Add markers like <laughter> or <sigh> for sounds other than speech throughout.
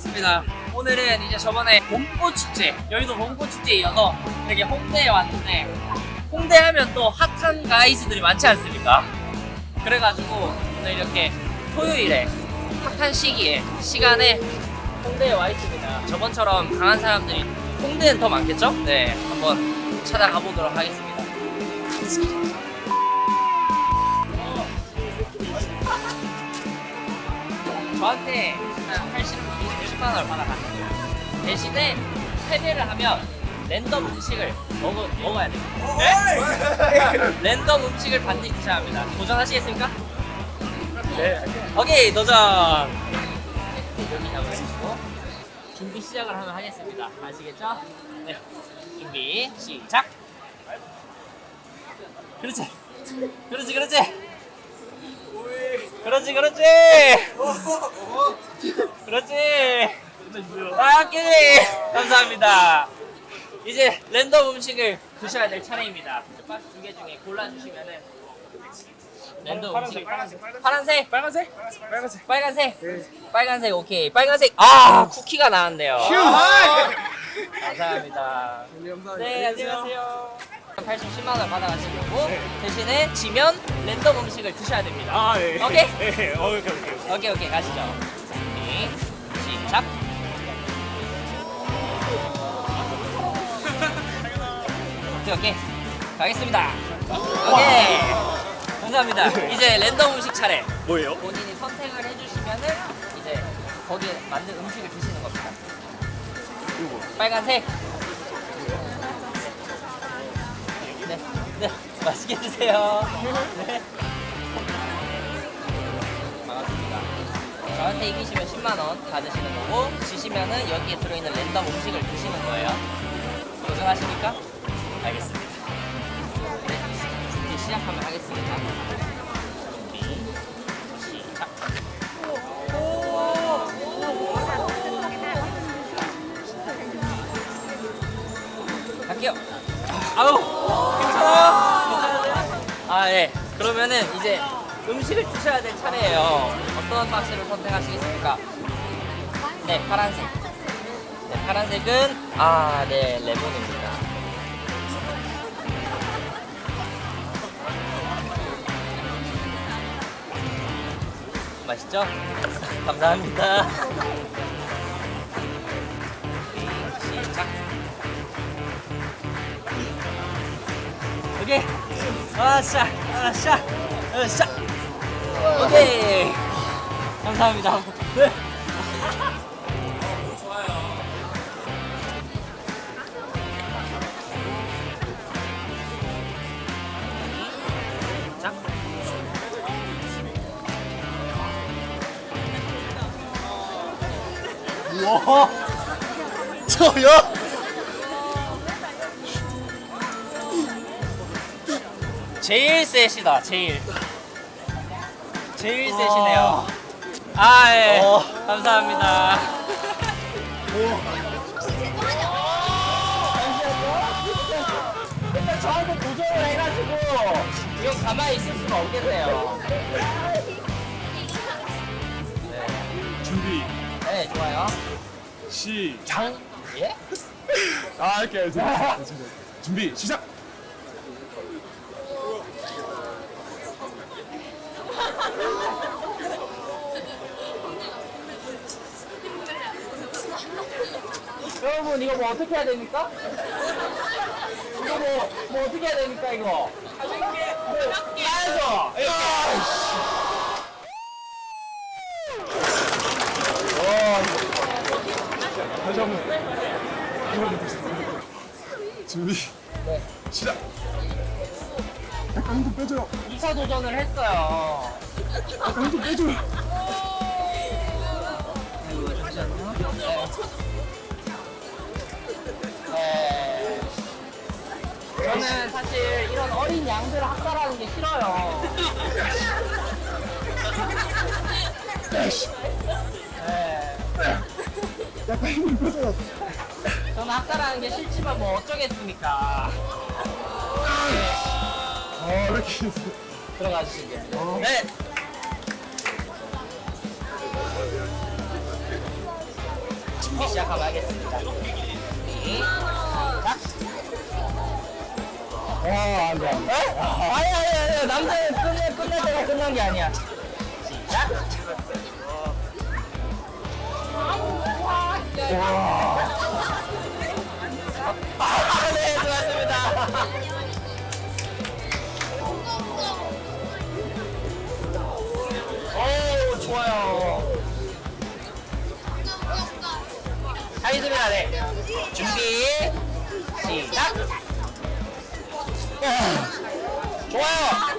반갑습니다. 오늘은 이제 저번에 봄꽃 축제, 여의도 봄꽃 축제에 이어서 이렇게 홍대에 왔는데 홍대 하면 또 핫한 가이즈들이 많지 않습니까? 그래가지고 오늘 이렇게 토요일에 핫한 시기에 시간에 홍대에 와 있습니다. 저번처럼 강한 사람들이 홍대는 더 많겠죠? 네, 한번 찾아가 보도록 하겠습니다. 저한테 일단 80, 20만 원을 받아갔어요. 대신에 패배를 하면 랜덤 음식을 먹어, 먹어야 돼요. 네? 랜덤 음식을 반드시 드셔야 합니다. 도전하시겠습니까? 네. 오케이, 도전! 여기 잡아주시고 준비 시작을 하면 하겠습니다. 아시겠죠? 네. 준비, 시작! 그렇지! 그렇지, 그렇지! 그렇지, 그렇지! 그렇지! 아, 오케이! 감사합니다. 이제 랜덤 음식을 드셔야 될 차례입니다. 박스 두 개 중에 골라주시면은 랜덤 음식 파란색 파란색 빨간색? 빨간색. 빨간색 빨간색 오케이 빨간색 아 쿠키가 나왔네요 아! 감사합니다 감사합니다. 네 안녕하세요 80, 10만 원 받아가실 거고 대신에 지면 랜덤 음식을 드셔야 됩니다. 아, 네. 오케이? 네, <laughs> 어, 오케이, 오케이. 오케이. 오케이 가시죠. 준비 시작. 오케이 오케이. 가겠습니다. 오케이. 감사합니다. 이제 랜덤 음식 차례. 뭐예요? 본인이 선택을 해주시면은 이제 거기에 맞는 음식을 드시는 겁니다. 빨간색 네, 네 맛있게 드세요 네. 반갑습니다. 저한테 이기시면 10만 원 받으시는 거고 지시면은 여기에 들어있는 랜덤 음식을 드시는 거예요. 도전하십니까? 알겠습니다. 네, 준비 시작하면 하겠습니다. 시작. 갈게요. 아우 그러면은 이제 음식을 드셔야 될 차례예요. 어떤 박스를 선택하시겠습니까? 네 파란색. 네 파란색은 아 네 레몬입니다. 맛있죠? <laughs> 감사합니다. 오케이. 아싸, 아싸, 아싸. 오케이. 감사합니다. 네. 자. 우와. <laughs> 저요? 제일 셋이다, 제일. 제일 셋이네요. 아, 예. 어. 감사합니다. 근데 저한테 도전을 해가지고 이거 가만히 있을 수가 없겠네요. 네, 준비, 네 좋아요. 시작. 장, 예? 아, 이렇게 해야지. 준비, 시작. 여러분 이거 뭐 어떻게 해야 됩니까? 이거 뭐, 뭐 어떻게 해야 됩니까 이거? 가볍게 가야죠 다시 한 번. 준비, 네. 시작. 약간 힘 빼줘요. 2차 도전을 했어요 약간 힘 빼줘요. 네. 저는 사실 이런 어린 양들을 학살하는 게 싫어요 네. 약간 힘 빼줘요. 저는 학살하는 게 싫지만 뭐 어쩌겠습니까 아, 이렇게. 들어가 주시죠 어. 네 준비 시작하면 하겠습니다. 시작. 와, 안 돼, 안 돼. 에? 아니 아니 아니 남자는 끝내 끝날 때가 끝난 게 아니야. 시작. 아, 좋아요.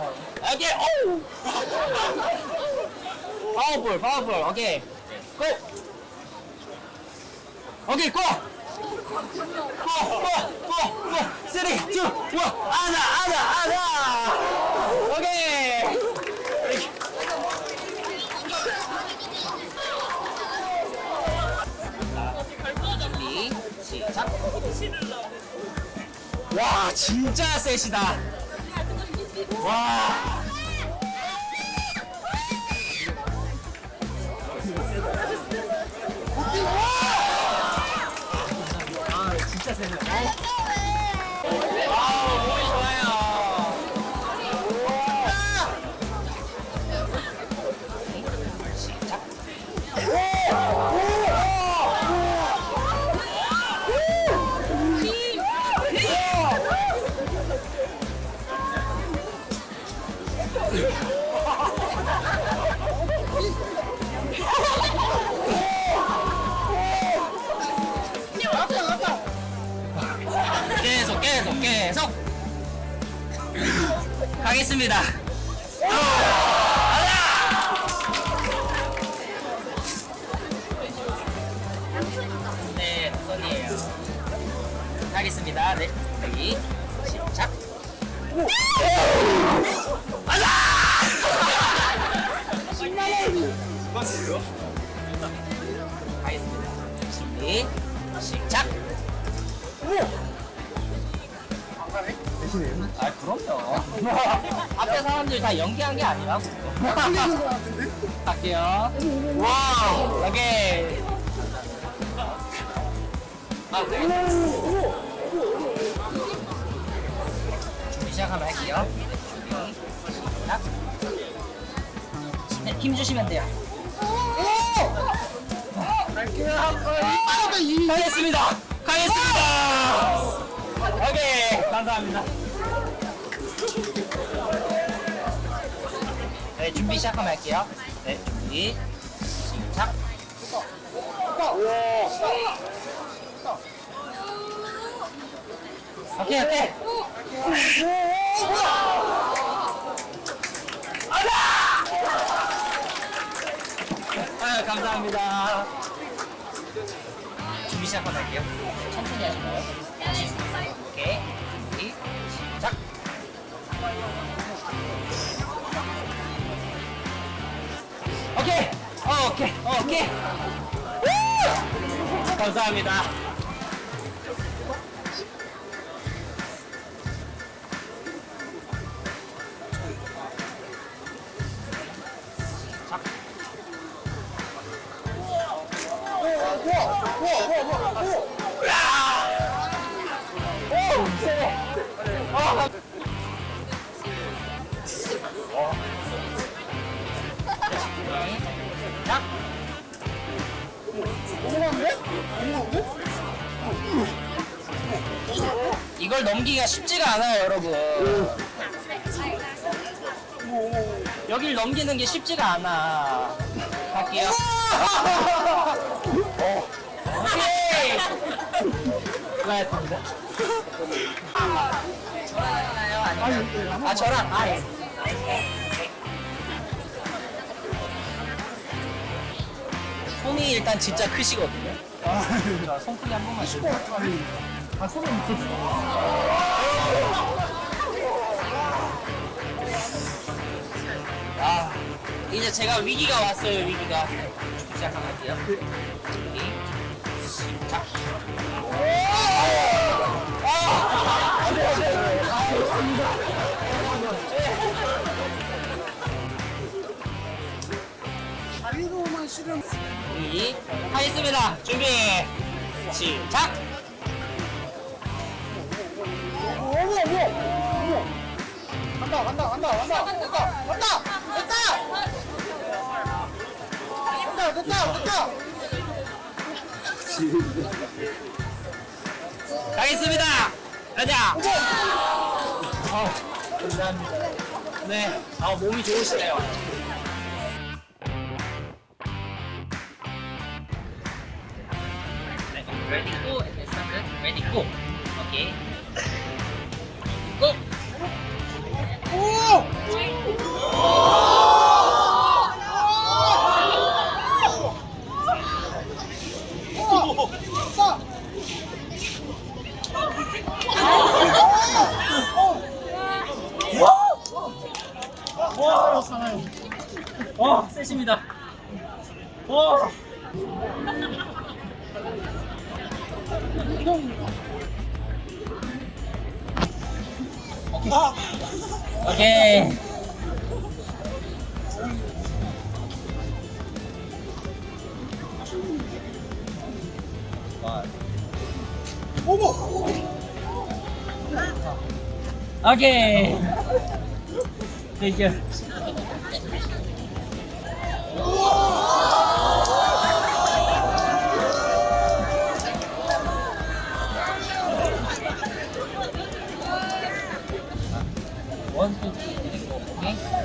Oh! Powerful, powerful. Okay, go. Okay, go. Go, go, go, go. Three, two, one. Ada, ada, ada. Okay. 준비 시작 와 진짜 셋이다 와 아, 진짜 세네. 아, 계속 계속 계속 <laughs> 가겠습니다. 네, 선이에요. 가겠습니다. 네, 여기 시작. 가겠습니다. 준비 시작. 아 그럼요. 앞에 사람들 다 연기한 게 아니라고. 갈게요. 와우. 오케이. 아, 네. 준비 시작하면 할게요. 시작. 네, 힘 주시면 돼요. 가겠습니다. 가겠습니다. 오케이. 감사합니다. 네, 준비 시작하면 할게요. 네, 준비. 시작. 오케이, 오케이. 아, 감사합니다. 준비 시작하면 할게요. 천천히 하시나요? 오케이. 어, 오케이. 어, 오케이. 우! 감사합니다. 오, 이걸 넘기기가 쉽지가 않아요, 여러분. 여길 넘기는 게 쉽지가 않아. 갈게요. 오케이. 수고하셨습니다. 아니면 아 저랑 아 예. 손이 일단 진짜 크시거든요. 자, 손 크기 한 번만 주세요. 아, 손을 묶어줘. 아, 이제 제가 위기가 왔어요, 위기가. 시작할게요. 준비, 시작. 다리로만 실은 준비, 하겠습니다. 준비, 시작. 어머 어머 간다 간다 간다 간다 간다 간다 됐다 됐다 됐다 됐다 가겠습니다. 가자. 아, 감사합니다. 네, 아 몸이 좋으시네요. 네, ready go. started. ready go. go. 와, 세십니다. 와. 오케이. 오케이. 대결. 원, 투, 쓰리, 포.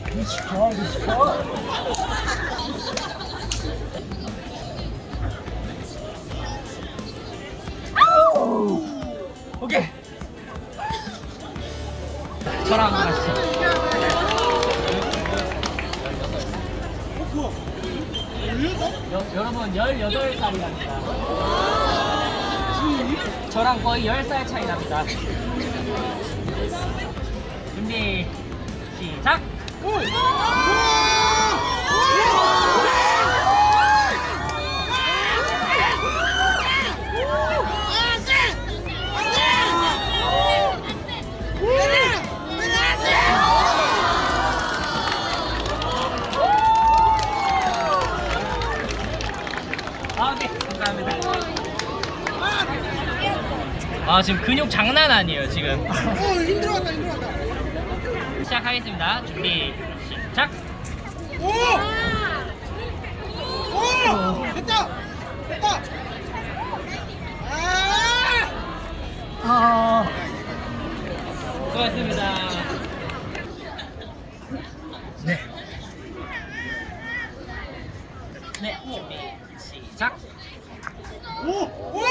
Thank you. 오케이. 저랑 가시죠. 여, 여러분 18살이랍니다. 저랑 거의 10살 차이 납니다. 아, 네. 아, 지금 근육 장난 아니에요, 지금. 어 힘들어갔다 힘들어갔다 시작하겠습니다. 준비 시작! 오 오 됐다 됐다 아 아, 수고하셨습니다. 네. 네, 준비 시작! 오! 오!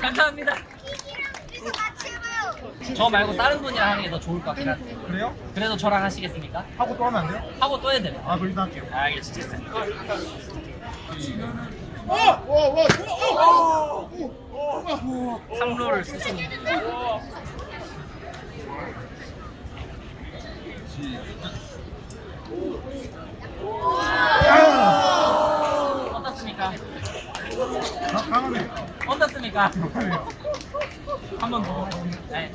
감사합니다. 저 말고 다른 분이랑 하는 게 더 좋을 것 같긴 한데. 그래요? 그래도 저랑 하시겠습니까? 하고 또 하면 안 돼요? 하고 또 해야 됩니다. 아, 그럼 일단 할게요. 알겠습니다. 상로를 쓰시는 어떻습니까? 아, 강하네. 어떻습니까? 어떻습니까? <laughs> 한번 더. 네.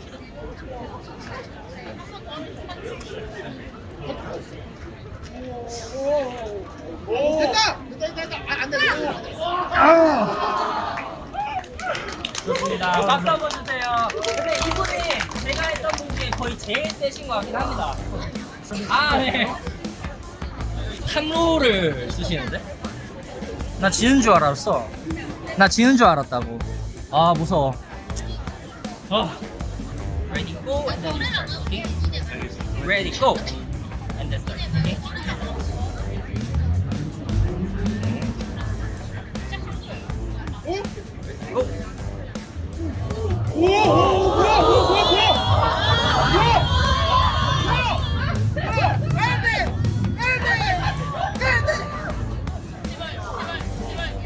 됐다! 됐다, 됐다, 됐다. 아, 안 돼. 좋습니다. 박수 한번 주세요. 근데 이분이 제가 했던 분 중에 거의 제일 세신 것 같긴 합니다. 아, 네. 탐로를 쓰시는데? 나 지는 줄 알았어. 나 지는 줄 알았다고. 아, 무서워. 어. Ready, go, and then start. Okay? Ready, go. And then start. Okay? Go. 오, 오, 뭐야, 뭐야, 뭐야, 뭐야!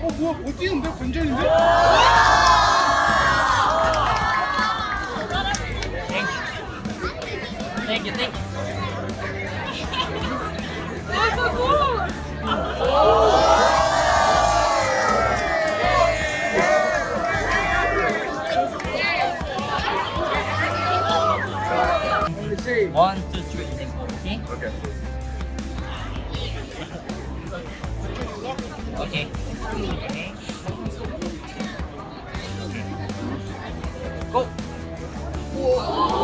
어, 뭐야, 못 뛰는데? 관전인데? Thank you, thank you. One, two, three. Okay? Okay. Okay. Go. You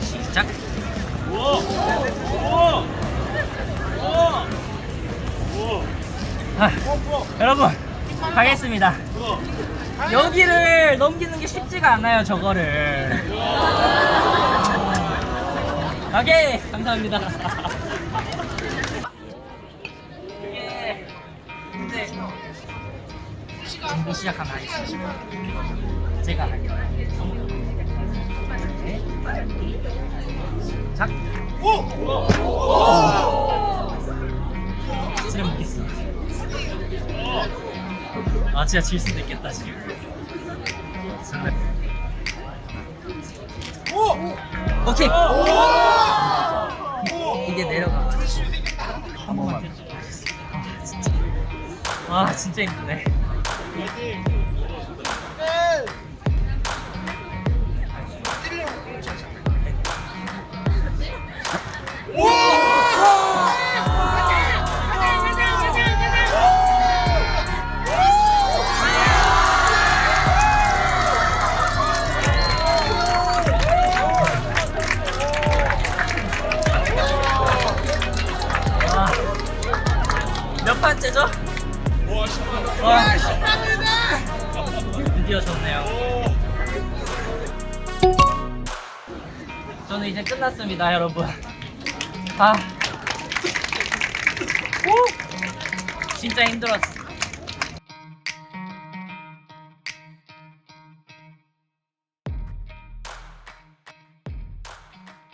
시작. 아, 여러분 가겠습니다. 여기를 넘기는 게 쉽지가 않아요, 저거를. 오케이, 감사합니다. 이게 근데 준비 시작하면 하겠습니다. 제가 할게요. 작. 지금 먹겠습니다. 아 진짜 질 수도 있겠다 지금. 오케이. 이 아 진짜 힘드네. 끝났습니다, 여러분. 아, 오! 진짜 힘들었어.